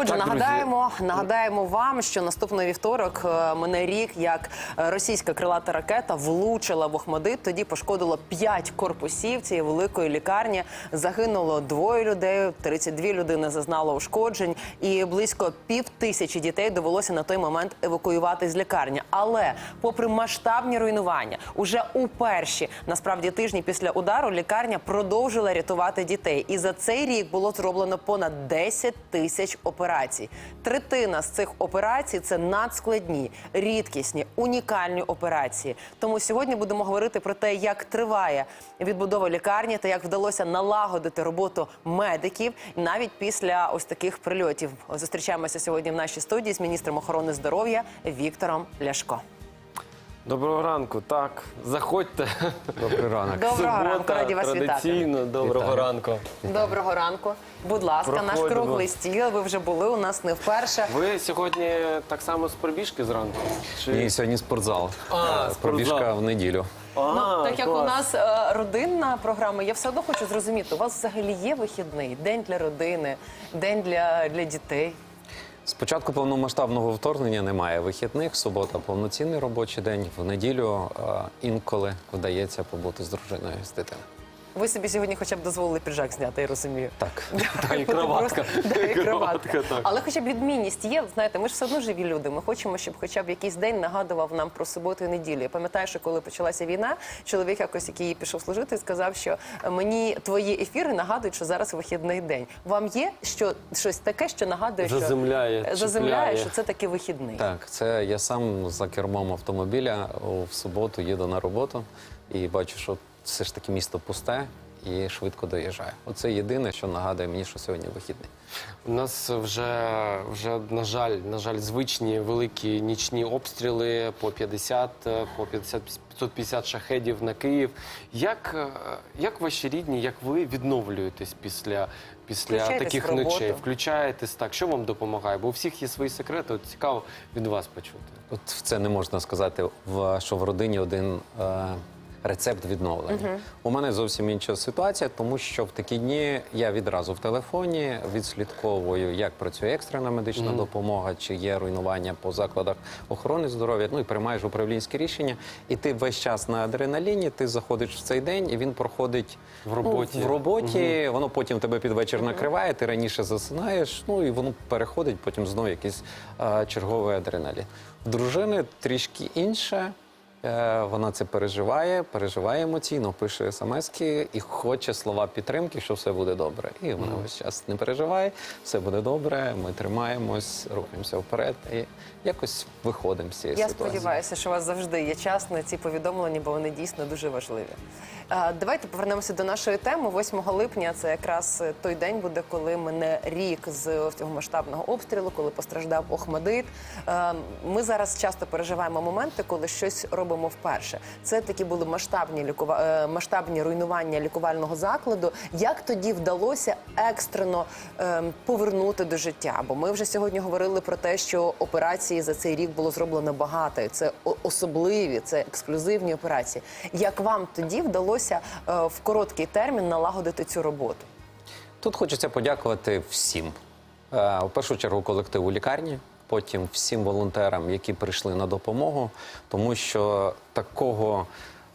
Отже, Так, друзі. нагадаємо, нагадаємо вам, що наступний вівторок е, мине рік, як е, російська крилата ракета влучила в Охмадит. Тоді пошкодило п'ять корпусів цієї великої лікарні. Загинуло двоє людей, 32 людини зазнало ушкоджень, і близько пів тисячі дітей довелося на той момент евакуювати з лікарні. Але, попри масштабні руйнування, уже у перші насправді тижні після удару лікарня продовжила рятувати дітей. І за цей рік було зроблено понад 10 тисяч операцій. Третина з цих операцій це надскладні, рідкісні, унікальні операції. Тому сьогодні будемо говорити про те, як триває відбудова лікарні та як вдалося налагодити роботу медиків навіть після ось таких прильотів. Зустрічаємося сьогодні в нашій студії з міністром охорони здоров'я Віктором Ляшко. Доброго ранку. Так, заходьте. Добрий ранок. Доброго ранку, раді вас вітати. традиційно. Доброго Вітаю. ранку. Доброго ранку. Будь ласка, наш Проходимо. круглий стіл. Ви вже були у нас не вперше. Ви сьогодні так само з пробіжки зранку? Чи... Ні, сьогодні спортзал. А, Е, спортзал. Пробіжка в неділю. А, Ну, так як у клас. нас е, родинна програма, я все одно хочу зрозуміти, у вас взагалі є вихідний день для родини, день для, для дітей. З початку повномасштабного вторгнення немає вихідних. Субота повноцінний робочий день. В неділю е, інколи вдається побути з дружиною з дитиною. Ви собі сьогодні хоча б дозволили піджак зняти, я розумію. Так. Та, і кроватка. Да, і кроватка. Але хоча б відмінність є, знаєте, ми ж все одно живі люди. Ми хочемо, щоб хоча б якийсь день нагадував нам про суботу і неділю. Я пам'ятаю, що коли почалася війна, чоловік якось, який пішов служити, сказав, що мені твої ефіри нагадують, що зараз вихідний день. Вам є що щось таке, що нагадує, що Заземляє, заземляє, що це таки вихідний. Так, це я сам за кермом автомобіля в суботу їду на роботу і бачу, що все ж таки місто пусте і швидко доїжджаю. Оце єдине, що нагадує мені, що сьогодні вихідний. У нас вже, вже на жаль, на жаль, звичні великі нічні обстріли по 50, е, по 50, 550 шахедів на Київ. Як, е, як ваші рідні, як ви відновлюєтесь після, після Включаєтесь таких в роботу? ночей? Включаєтесь так? Що вам допомагає? Бо у всіх є свої секрети. От цікаво від вас почути. От це не можна сказати, в, що в родині один е, рецепт відновлення. У мене зовсім інша ситуація, тому що в такі дні я відразу в телефоні відслідковую, як працює екстрена медична допомога, чи є руйнування по закладах охорони здоров'я. Ну і приймаєш управлінське рішення. І ти весь час на адреналіні, ти заходиш в цей день, і він проходить В роботі. В роботі. Воно потім тебе під вечір накриває, ти раніше засинаєш, ну і воно переходить потім знову якийсь е, черговий адреналін. Дружини трішки інше. Е, Вона це переживає, переживає емоційно, пише смски і хоче слова підтримки, що все буде добре. І вона весь час не переживає, все буде добре. Ми тримаємось, рухаємося вперед і якось виходимо з цієї Я ситуації. сподіваюся, що у вас завжди є час на ці повідомлення, бо вони дійсно дуже важливі. Давайте повернемося до нашої теми. 8 липня це якраз е, той день буде, коли мене рік з цього масштабного обстрілу, коли постраждав Охмадит. Е, Ми зараз часто переживаємо моменти, коли щось робимо вперше. Це такі були масштабні лікува... е, масштабні руйнування лікувального закладу. Як тоді вдалося екстрено ем, повернути до життя? Бо ми вже сьогодні говорили про те, що операції за цей рік було зроблено багато. Це особливі, це ексклюзивні операції. Як вам тоді вдалося е, в короткий термін налагодити цю роботу? Тут хочеться подякувати всім. У В першу чергу колективу лікарні, потім всім волонтерам, які прийшли на допомогу, тому що такого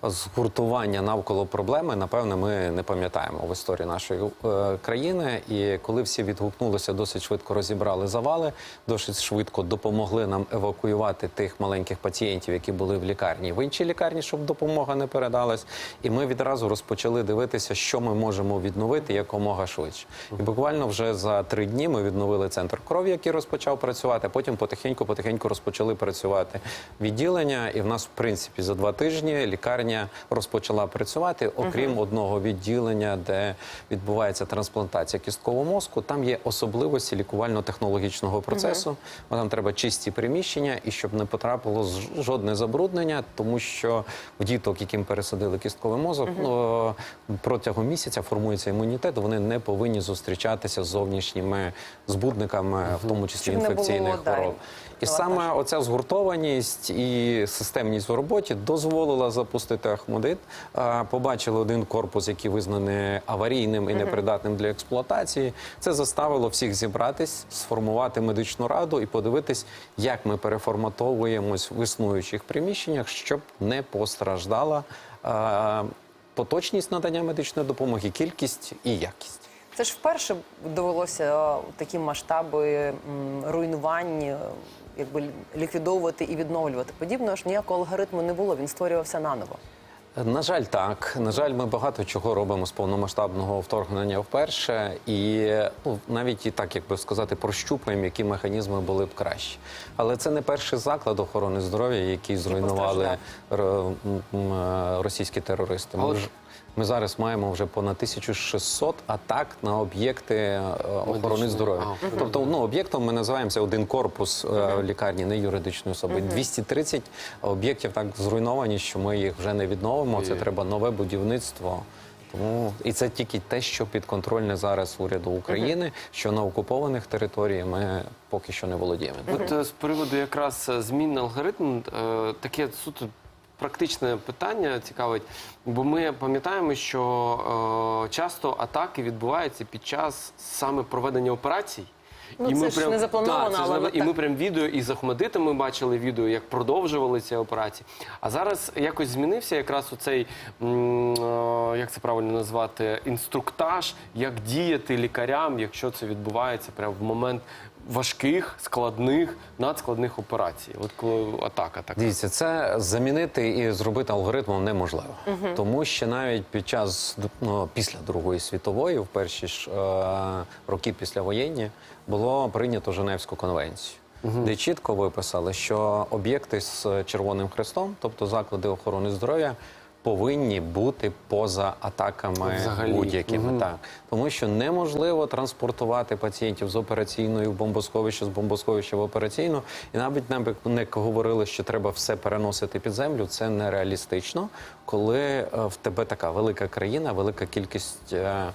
згуртування навколо проблеми, напевне, ми не пам'ятаємо в історії нашої е, країни. І коли всі відгукнулися, досить швидко розібрали завали, досить швидко допомогли нам евакуювати тих маленьких пацієнтів, які були в лікарні, в іншій лікарні, щоб допомога не передалась. І ми відразу розпочали дивитися, що ми можемо відновити якомога швидше. І буквально вже за три дні ми відновили центр крові, який розпочав працювати. Потім потихеньку, потихеньку розпочали працювати відділення. І в нас, в принципі, за два тижні лікарня розпочала працювати, окрім одного відділення, де відбувається трансплантація кісткового мозку. Там є особливості лікувально-технологічного процесу. Бо Там треба чисті приміщення і щоб не потрапило жодне забруднення, тому що в діток, яким пересадили кістковий мозок, ну, протягом місяця формується імунітет. Вони не повинні зустрічатися з зовнішніми збудниками, в тому числі інфекційних хвороб. І саме оця згуртованість і системність у роботі дозволила запустити відновлювати Ахмадит. Побачили один корпус, який визнаний аварійним і непридатним для експлуатації. Це заставило всіх зібратись, сформувати медичну раду і подивитись, як ми переформатовуємось в існуючих приміщеннях, щоб не постраждала поточність надання медичної допомоги, кількість і якість. Це ж вперше довелося е, такі масштаби руйнувань. е, Якби ліквідовувати і відновлювати подібного ж ніякого алгоритму не було. Він створювався наново. На жаль, так. На жаль, ми багато чого робимо з повномасштабного вторгнення вперше, і ну, навіть і так, як би сказати, прощупаємо, які механізми були б кращі. Але це не перший заклад охорони здоров'я, який зруйнували е, російські терористи. Ми, Але- ми зараз маємо вже понад 1600 атак на об'єкти е, охорони здоров'я. Тобто, ну об'єктом ми називаємося один корпус е, лікарні, не юридичної особи. 230 об'єктів так зруйновані, що ми їх вже не відновимо. Це треба нове будівництво. Тому і це тільки те, що підконтрольне зараз уряду України, що на окупованих територіях ми поки що не володіємо. От е, з приводу якраз змін на алгоритм, таке суто практичне питання цікавить, бо ми пам'ятаємо, що е, часто атаки відбуваються під час саме проведення операцій. Ну, це ж не заплановано, Так, це ж але і ми прям відео із Ахмедитом ми бачили відео, як продовжували ці операції. А зараз якось змінився якраз оцей, м, е, як це правильно назвати, інструктаж, як діяти лікарям, якщо це відбувається прямо в момент важких, складних, надскладних операцій. От коли атака така. Дивіться, це замінити і зробити алгоритмом неможливо, тому що навіть під час ну, після Другої світової, в перші ж е, роки післявоєнні, було прийнято Женевську конвенцію. Де чітко виписали, що об'єкти з Червоним Хрестом, тобто заклади охорони здоров'я, повинні бути поза атаками будь-якими. Мгм. Так, тому що неможливо транспортувати пацієнтів з операційної в бомбосховище, з бомбосховища в операційну. І навіть нам не говорили, що треба все переносити під землю. Це нереалістично, коли е, в тебе така велика країна, велика кількість е,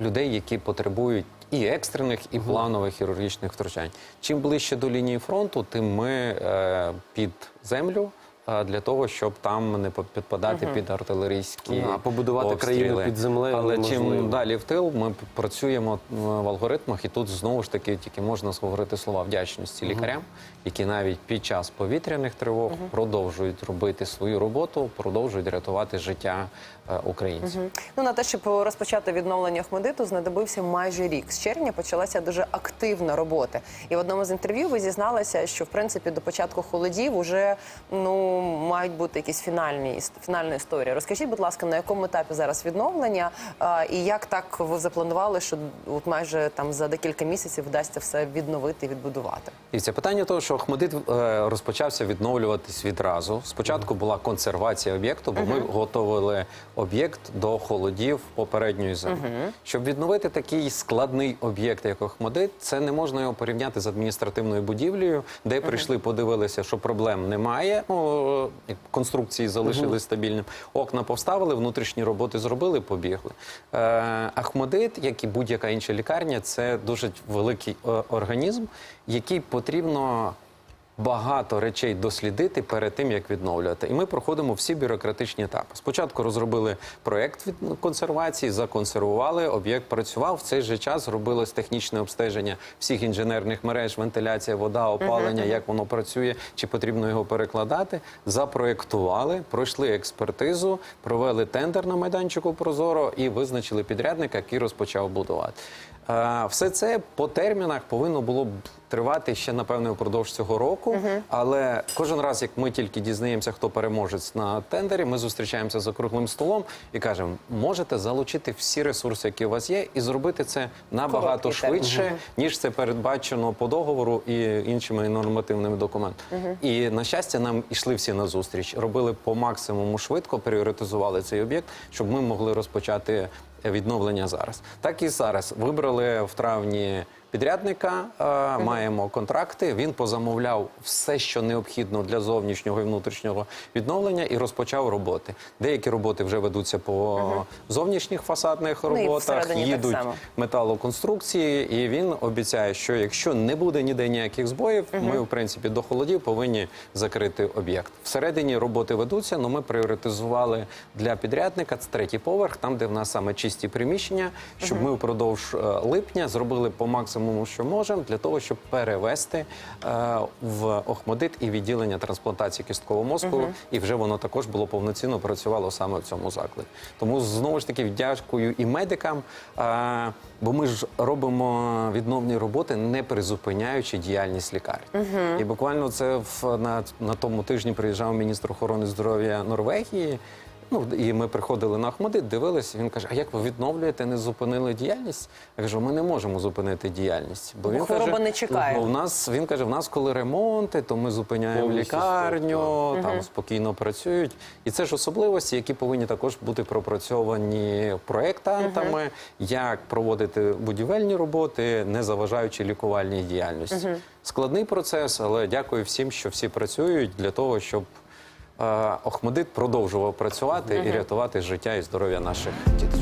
людей, які потребують. І екстрених, і планових хірургічних втручань. Чим ближче до лінії фронту, тим ми е, під землю для того, щоб там не підпадати під артилерійські а побудувати обстріли. країну під землею Але неможливо. чим далі в тил, ми працюємо в алгоритмах, і тут знову ж таки тільки можна говорити слова вдячності лікарям, які навіть під час повітряних тривог продовжують робити свою роботу, продовжують рятувати життя е, українців. Ну на те, щоб розпочати відновлення Ахмедиту, знадобився майже рік. З червня почалася дуже активна робота. І в одному з інтерв'ю ви зізналися, що в принципі до початку холодів уже ну мають бути якісь фінальні іс- фінальна історія. Розкажіть, будь ласка, на якому етапі зараз відновлення, а, і як так ви запланували, що от майже там за декілька місяців вдасться все відновити і відбудувати? І це питання того, що Ахмедит е, розпочався відновлюватись відразу. Спочатку була консервація об'єкту, бо ми готували об'єкт до холодів попередньої зими. Щоб відновити такий складний об'єкт, як Ахмедит, це не можна його порівняти з адміністративною будівлею, де прийшли, подивилися, що проблем немає. Як конструкції залишили стабільним. Окна повставили, внутрішні роботи зробили, побігли. Е, Ахмедит, як і будь-яка інша лікарня, це дуже великий е, організм, який потрібно багато речей дослідити перед тим, як відновлювати. І ми проходимо всі бюрократичні етапи. Спочатку розробили проєкт від консервації, законсервували, об'єкт працював. В цей же час робилось технічне обстеження всіх інженерних мереж, вентиляція, вода, опалення, як воно працює, чи потрібно його перекладати. Запроєктували, пройшли експертизу, провели тендер на майданчику Прозоро і визначили підрядника, який розпочав будувати. Е, Все це по термінах повинно було б тривати ще напевне впродовж цього року. Але кожен раз, як ми тільки дізнаємося, хто переможець на тендері, ми зустрічаємося за круглим столом і кажемо, можете залучити всі ресурси, які у вас є, і зробити це набагато Короткий термін. швидше, ніж це передбачено по договору і іншими нормативними документами. І на щастя, нам йшли всі на зустріч, робили по максимуму швидко, пріоритизували цей об'єкт, щоб ми могли розпочати відновлення зараз. Так і зараз вибрали в травні підрядника, е, маємо контракти. Він позамовляв все, що необхідно для зовнішнього і внутрішнього відновлення, і розпочав роботи. Деякі роботи вже ведуться по зовнішніх фасадних Ну, і роботах, всередині так їдуть само. металоконструкції, і він обіцяє, що якщо не буде ніде ніяких збоїв, ми в принципі до холодів повинні закрити об'єкт. Всередині роботи ведуться, але ми пріоритизували для підрядника це третій поверх, там де в нас саме чисті приміщення, щоб ми впродовж е, липня зробили по максимуму, що можемо, для того, щоб перевести е, в Охмадит і відділення трансплантації кісткового мозку, і вже воно також було повноцінно працювало саме в цьому закладі. Тому знову ж таки дякую і медикам, е, бо ми ж робимо відновні роботи, не призупиняючи діяльність лікарні. І буквально це в на, на тому тижні приїжджав міністр охорони здоров'я Норвегії. Ну і ми приходили на Ахмадит, дивилися. Він каже: А як ви відновлюєте, не зупинили діяльність? Я кажу, ми не можемо зупинити діяльність. Бо Бо він хвороба каже, не чекає. «Ну, У нас він каже: в нас коли ремонти, то ми зупиняємо Повністю лікарню, там спокійно працюють. І це ж особливості, які повинні також бути пропрацьовані проєктантами, як проводити будівельні роботи, не заважаючи лікувальній діяльності. Складний процес, але дякую всім, що всі працюють для того, щоб. Е, Охмадит продовжував працювати і рятувати життя і здоров'я наших дітей.